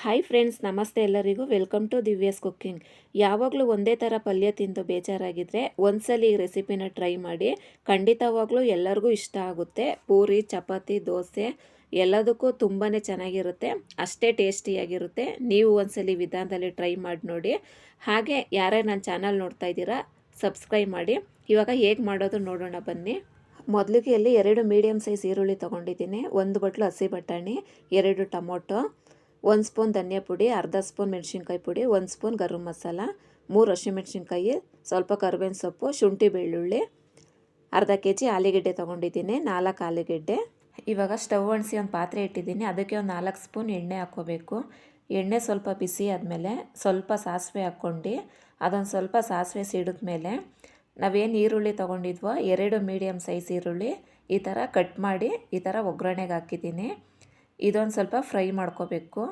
Hi friends ನಮಸ್ತೆ ಎಲ್ಲರಿಗೂ. Welcome to Divya's cooking. ಯಾವಾಗಲೂ ಒಂದೇ ಥರ ಪಲ್ಯ ತಿಂದು ಬೇಜಾರಾಗಿದ್ದರೆ ಒಂದ್ಸಲ ಈ ರೆಸಿಪಿನ ಟ್ರೈ ಮಾಡಿ. ಖಂಡಿತವಾಗ್ಲೂ ಎಲ್ಲರಿಗೂ ಇಷ್ಟ ಆಗುತ್ತೆ. ಪೂರಿ, ಚಪಾತಿ, ದೋಸೆ ಎಲ್ಲದಕ್ಕೂ ತುಂಬಾ ಚೆನ್ನಾಗಿರುತ್ತೆ. ಅಷ್ಟೇ ಟೇಸ್ಟಿಯಾಗಿರುತ್ತೆ. ನೀವು ಒಂದ್ಸಲಿ ವಿಧಾನದಲ್ಲಿ ಟ್ರೈ ಮಾಡಿ ನೋಡಿ. ಹಾಗೆ ಯಾರೇ ನನ್ನ ಚಾನಲ್ ನೋಡ್ತಾ ಇದ್ದೀರಾ ಸಬ್ಸ್ಕ್ರೈಬ್ ಮಾಡಿ. ಇವಾಗ ಹೇಗೆ ಮಾಡೋದು ನೋಡೋಣ ಬನ್ನಿ. ಮೊದಲಿಗೆ ಇಲ್ಲಿ ಎರಡು ಮೀಡಿಯಮ್ ಸೈಜ್ ಈರುಳ್ಳಿ ತೊಗೊಂಡಿದ್ದೀನಿ. ಒಂದು ಬಟ್ಲು ಹಸಿ ಬಟಾಣಿ, ಎರಡು ಟೊಮೊಟೊ. ಒಂದು ಸ್ಪೂನ್ ಧನಿಯಾ ಪುಡಿ, ಅರ್ಧ ಸ್ಪೂನ್ ಮೆಣಸಿನ್ಕಾಯಿ ಪುಡಿ, ಒಂದು ಸ್ಪೂನ್ ಗರಂ ಮಸಾಲ, ಮೂರು ಹಸಿಮೆಣ್ಸಿನ್ಕಾಯಿ ಸ್ವಲ್ಪ ಕರಿಬೇವಿನ ಸೊಪ್ಪು, ಶುಂಠಿ ಬೆಳ್ಳುಳ್ಳಿ, ಅರ್ಧ ಕೆ ಜಿ ಆಲೂಗೆಡ್ಡೆ ತೊಗೊಂಡಿದ್ದೀನಿ, ನಾಲ್ಕು ಆಲೂಗೆಡ್ಡೆ. ಇವಾಗ ಸ್ಟವ್ ಒಣಸಿ ಒಂದು ಪಾತ್ರೆ ಇಟ್ಟಿದ್ದೀನಿ, ಅದಕ್ಕೆ ಒಂದು ನಾಲ್ಕು ಸ್ಪೂನ್ ಎಣ್ಣೆ ಹಾಕ್ಕೋಬೇಕು. ಎಣ್ಣೆ ಸ್ವಲ್ಪ ಬಿಸಿ ಆದಮೇಲೆ ಸ್ವಲ್ಪ ಸಾಸಿವೆ ಹಾಕ್ಕೊಂಡು ಅದೊಂದು ಸ್ವಲ್ಪ ಸಾಸಿವೆ ಸಿಡಿದ್ಮೇಲೆ ನಾವೇನು ಈರುಳ್ಳಿ ತೊಗೊಂಡಿದ್ವೋ, ಎರಡು ಮೀಡಿಯಮ್ ಸೈಜ್ ಈರುಳ್ಳಿ ಈ ಥರ ಕಟ್ ಮಾಡಿ ಈ ಥರ ಒಗ್ಗರಣೆಗೆ ಹಾಕಿದ್ದೀನಿ. ಇದೊಂದು ಸ್ವಲ್ಪ ಫ್ರೈ ಮಾಡ್ಕೋಬೇಕು.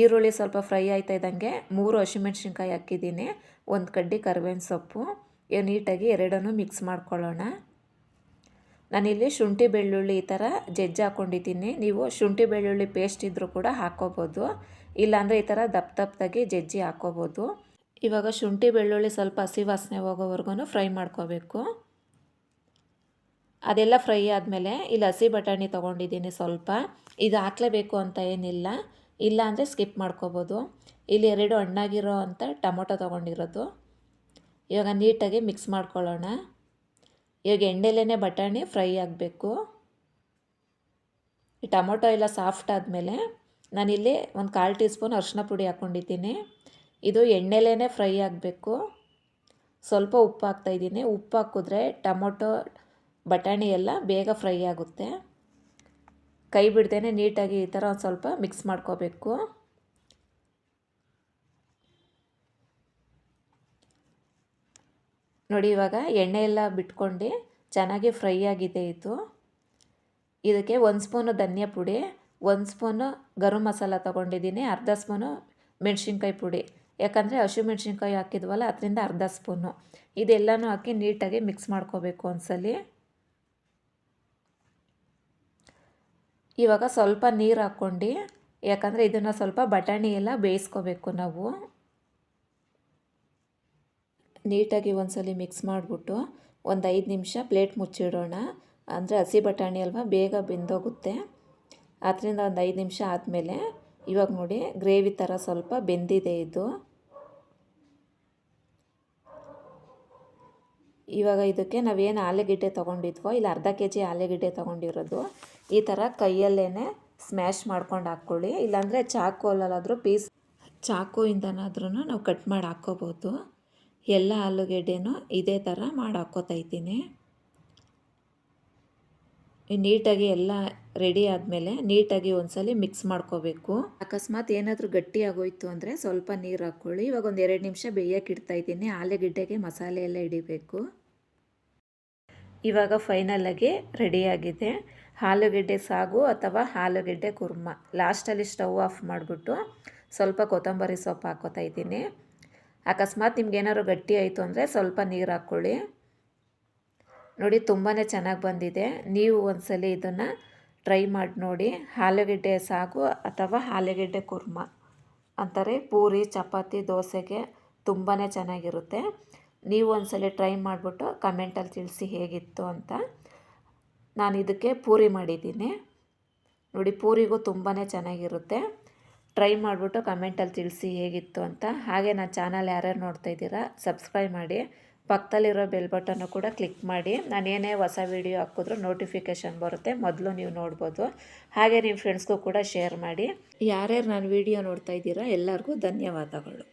ಈರುಳ್ಳಿ ಸ್ವಲ್ಪ ಫ್ರೈ ಆಯ್ತಾ ಇದ್ದಂಗೆ ಮೂರು ಹಸಿಮೆಣ್ಸಿನ್ಕಾಯಿ ಹಾಕಿದ್ದೀನಿ, ಒಂದು ಕಡ್ಡಿ ಕರಿಬೇವಿನ ಸೊಪ್ಪು ನೀಟಾಗಿ ಎರಡನ್ನೂ ಮಿಕ್ಸ್ ಮಾಡ್ಕೊಳ್ಳೋಣ. ನಾನಿಲ್ಲಿ ಶುಂಠಿ ಬೆಳ್ಳುಳ್ಳಿ ಈ ಥರ ಜಜ್ಜಿ ಹಾಕ್ಕೊಂಡಿದ್ದೀನಿ ನೀವು ಶುಂಠಿ ಬೆಳ್ಳುಳ್ಳಿ ಪೇಸ್ಟ್ ಇದ್ದರೂ ಕೂಡ ಹಾಕ್ಕೋಬೋದು, ಇಲ್ಲಾಂದರೆ ಈ ಥರ ದಪ್ಪ ದಪ್ಪದಾಗಿ ಜಜ್ಜಿ ಹಾಕ್ಕೋಬೋದು. ಇವಾಗ ಶುಂಠಿ ಬೆಳ್ಳುಳ್ಳಿ ಸ್ವಲ್ಪ ಹಸಿ ವಾಸನೆ ಹೋಗೋವರೆಗೂ ಫ್ರೈ ಮಾಡ್ಕೋಬೇಕು. ಅದೆಲ್ಲ ಫ್ರೈ ಆದಮೇಲೆ ಇಲ್ಲಿ ಹಸಿ ಬಟಾಣಿ ತೊಗೊಂಡಿದ್ದೀನಿ ಸ್ವಲ್ಪ. ಇದು ಹಾಕ್ಲೇಬೇಕು ಅಂತ ಏನಿಲ್ಲ. ಇಲ್ಲ ಅಂದರೆ ಸ್ಕಿಪ್ ಮಾಡ್ಕೋಬೋದು. ಇಲ್ಲಿ ಎರಡು ಹಣ್ಣಾಗಿರೋ ಅಂತ ಟೊಮೊಟೊ ತೊಗೊಂಡಿರೋದು. ಇವಾಗ ನೀಟಾಗಿ ಮಿಕ್ಸ್ ಮಾಡ್ಕೊಳ್ಳೋಣ. ಇವಾಗ ಎಣ್ಣೆಲೇ ಬಟಾಣಿ ಫ್ರೈ ಆಗಬೇಕು. ಈ ಟೊಮೊಟೊ ಎಲ್ಲ ಸಾಫ್ಟ್ ಆದಮೇಲೆ ನಾನಿಲ್ಲಿ ಒಂದು ಕಾಲು ಟೀ ಸ್ಪೂನ್ ಅರಿಶಿನ ಪುಡಿ ಹಾಕ್ಕೊಂಡಿದ್ದೀನಿ. ಇದು ಎಣ್ಣೆಲೇ ಫ್ರೈ ಆಗಬೇಕು. ಸ್ವಲ್ಪ ಉಪ್ಪು ಹಾಕ್ತಾಯಿದ್ದೀನಿ ಉಪ್ಪು ಹಾಕಿದ್ರೆ ಟೊಮೊಟೊ ಬಟಾಣಿ ಎಲ್ಲ ಬೇಗ ಫ್ರೈ ಆಗುತ್ತೆ. ಕೈ ಬಿಡ್ದೇ ನೀಟಾಗಿ ಈ ಥರ ಒಂದು ಸ್ವಲ್ಪ ಮಿಕ್ಸ್ ಮಾಡ್ಕೋಬೇಕು. ನೋಡಿ ಇವಾಗ ಎಣ್ಣೆ ಎಲ್ಲ ಬಿಟ್ಕೊಂಡು ಚೆನ್ನಾಗಿ ಫ್ರೈ ಆಗಿದೆ ಇದು. ಇದಕ್ಕೆ ಒಂದು ಸ್ಪೂನು ಧನಿಯಾ ಪುಡಿ, ಒಂದು ಸ್ಪೂನು ಗರಂ ಮಸಾಲ ತೊಗೊಂಡಿದ್ದೀನಿ, ಅರ್ಧ ಸ್ಪೂನು ಮೆಣಸಿನ್ಕಾಯಿ ಪುಡಿ. ಯಾಕಂದರೆ ಹಸಿ ಮೆಣಸಿನ್ಕಾಯಿ ಹಾಕಿದ್ವಲ್ಲ, ಅದರಿಂದ ಅರ್ಧ ಸ್ಪೂನು. ಇದೆಲ್ಲನೂ ಹಾಕಿ ನೀಟಾಗಿ ಮಿಕ್ಸ್ ಮಾಡ್ಕೋಬೇಕು ಒಂದ್ಸಲಿ. ಇವಾಗ ಸ್ವಲ್ಪ ನೀರು ಹಾಕ್ಕೊಂಡು, ಯಾಕಂದರೆ ಇದನ್ನು ಸ್ವಲ್ಪ ಬಟಾಣಿ ಎಲ್ಲ ಬೇಯಿಸ್ಕೋಬೇಕು ನಾವು. ನೀಟಾಗಿ ಒಂದ್ಸಲಿ ಮಿಕ್ಸ್ ಮಾಡಿಬಿಟ್ಟು ಒಂದು ಐದು ನಿಮಿಷ ಪ್ಲೇಟ್ ಮುಚ್ಚಿಡೋಣ. ಅಂದರೆ ಹಸಿ ಬಟಾಣಿ ಅಲ್ವಾ, ಬೇಗ ಬೆಂದೋಗುತ್ತೆ. ಅದರಿಂದ ಒಂದು ಐದು ನಿಮಿಷ ಆದಮೇಲೆ ಇವಾಗ ನೋಡಿ ಗ್ರೇವಿ ಥರ ಸ್ವಲ್ಪ ಬೆಂದಿದೆ ಇದು. ಇವಾಗ ಇದಕ್ಕೆ ನಾವೇನು ಆಲೂಗಡ್ಡೆ ತೊಗೊಂಡಿದ್ವೋ, ಇಲ್ಲ ಅರ್ಧ ಕೆ ಜಿ ಆಲೂಗೆಡ್ಡೆ ತೊಗೊಂಡಿರೋದು ಈ ಥರ ಕೈಯಲ್ಲೇ ಸ್ಮ್ಯಾಶ್ ಮಾಡ್ಕೊಂಡು ಹಾಕ್ಕೊಳ್ಳಿ. ಇಲ್ಲಾಂದರೆ ಚಾಕುವಲ್ಲಾದರೂ ಪೀಸ್ ಚಾಕುಯಿಂದನಾದ್ರೂ ನಾವು ಕಟ್ ಮಾಡಿ ಹಾಕ್ಕೋಬೋದು. ಎಲ್ಲ ಆಲೂಗೆಡ್ಡೆನೂ ಇದೇ ಥರ ಮಾಡಿ ಹಾಕ್ಕೋತಾ ಇದ್ದೀನಿ. ನೀಟಾಗಿ ಎಲ್ಲ ರೆಡಿ ಆದಮೇಲೆ ನೀಟಾಗಿ ಒಂದ್ಸಲಿ ಮಿಕ್ಸ್ ಮಾಡ್ಕೋಬೇಕು. ಅಕಸ್ಮಾತ್ ಏನಾದರೂ ಗಟ್ಟಿ ಆಗೋಯ್ತು ಅಂದರೆ ಸ್ವಲ್ಪ ನೀರು ಹಾಕ್ಕೊಳ್ಳಿ. ಇವಾಗ ಒಂದು ಎರಡು ನಿಮಿಷ ಬೇಯಕ್ಕೆ ಇಡ್ತಾ ಇದ್ದೀನಿ. ಆಲೂಗೆಡ್ಡೆಗೆ ಮಸಾಲೆ ಎಲ್ಲ ಹಿಡಿಬೇಕು. ಇವಾಗ ಫೈನಲಾಗಿ ರೆಡಿಯಾಗಿದೆ ಆಲೂಗೆಡ್ಡೆ ಸಾಗು ಅಥವಾ ಆಲೂಗೆಡ್ಡೆ ಕುರ್ಮ. ಲಾಸ್ಟಲ್ಲಿ ಸ್ಟವ್ ಆಫ್ ಮಾಡಿಬಿಟ್ಟು ಸ್ವಲ್ಪ ಕೊತ್ತಂಬರಿ ಸೊಪ್ಪು ಹಾಕೋತಾ ಇದ್ದೀನಿ. ಅಕಸ್ಮಾತ್ ನಿಮ್ಗೆ ಗಟ್ಟಿ ಆಯಿತು ಅಂದರೆ ಸ್ವಲ್ಪ ನೀರು ಹಾಕ್ಕೊಳ್ಳಿ. ನೋಡಿ ತುಂಬಾ ಚೆನ್ನಾಗಿ ಬಂದಿದೆ. ನೀವು ಒಂದ್ಸಲಿ ಇದನ್ನು ಟ್ರೈ ಮಾಡಿ ನೋಡಿ. ಆಲೂಗೆಡ್ಡೆ ಸಾಗು ಅಥವಾ ಆಲೂಗೆಡ್ಡೆ ಕುರ್ಮ ಅಂತಾರೆ. ಪೂರಿ, ಚಪಾತಿ, ದೋಸೆಗೆ ತುಂಬಾ ಚೆನ್ನಾಗಿರುತ್ತೆ. ನೀವು ಒಂದ್ಸಲ ಟ್ರೈ ಮಾಡಿಬಿಟ್ಟು ಕಮೆಂಟಲ್ಲಿ ತಿಳಿಸಿ ಹೇಗಿತ್ತು ಅಂತ. ನಾನು ಇದಕ್ಕೆ ಪೂರಿ ಮಾಡಿದ್ದೀನಿ. ನೋಡಿ, ಪೂರಿಗೂ ತುಂಬಾ ಚೆನ್ನಾಗಿರುತ್ತೆ. ಟ್ರೈ ಮಾಡಿಬಿಟ್ಟು ಕಮೆಂಟಲ್ಲಿ ತಿಳಿಸಿ ಹೇಗಿತ್ತು ಅಂತ. ಹಾಗೆ ನಾನು ಚಾನಲ್ ಯಾರ್ಯಾರು ನೋಡ್ತಾ ಇದ್ದೀರಾ, ಸಬ್ಸ್ಕ್ರೈಬ್ ಮಾಡಿ. ಪಕ್ಕದಲ್ಲಿರೋ ಬೆಲ್ ಬಟನ್ನು ಕೂಡ ಕ್ಲಿಕ್ ಮಾಡಿ. ನಾನು ಏನೇ ಹೊಸ ವೀಡಿಯೋ ಹಾಕಿದ್ರೂ ನೋಟಿಫಿಕೇಷನ್ ಬರುತ್ತೆ, ಮೊದಲು ನೀವು ನೋಡ್ಬೋದು. ಹಾಗೆ ನಿಮ್ಮ ಫ್ರೆಂಡ್ಸ್ಗೂ ಕೂಡ ಶೇರ್ ಮಾಡಿ. ಯಾರ್ಯಾರು ನಾನು ವೀಡಿಯೋ ನೋಡ್ತಾ ಇದ್ದೀರಾ, ಎಲ್ಲರಿಗೂ ಧನ್ಯವಾದಗಳು.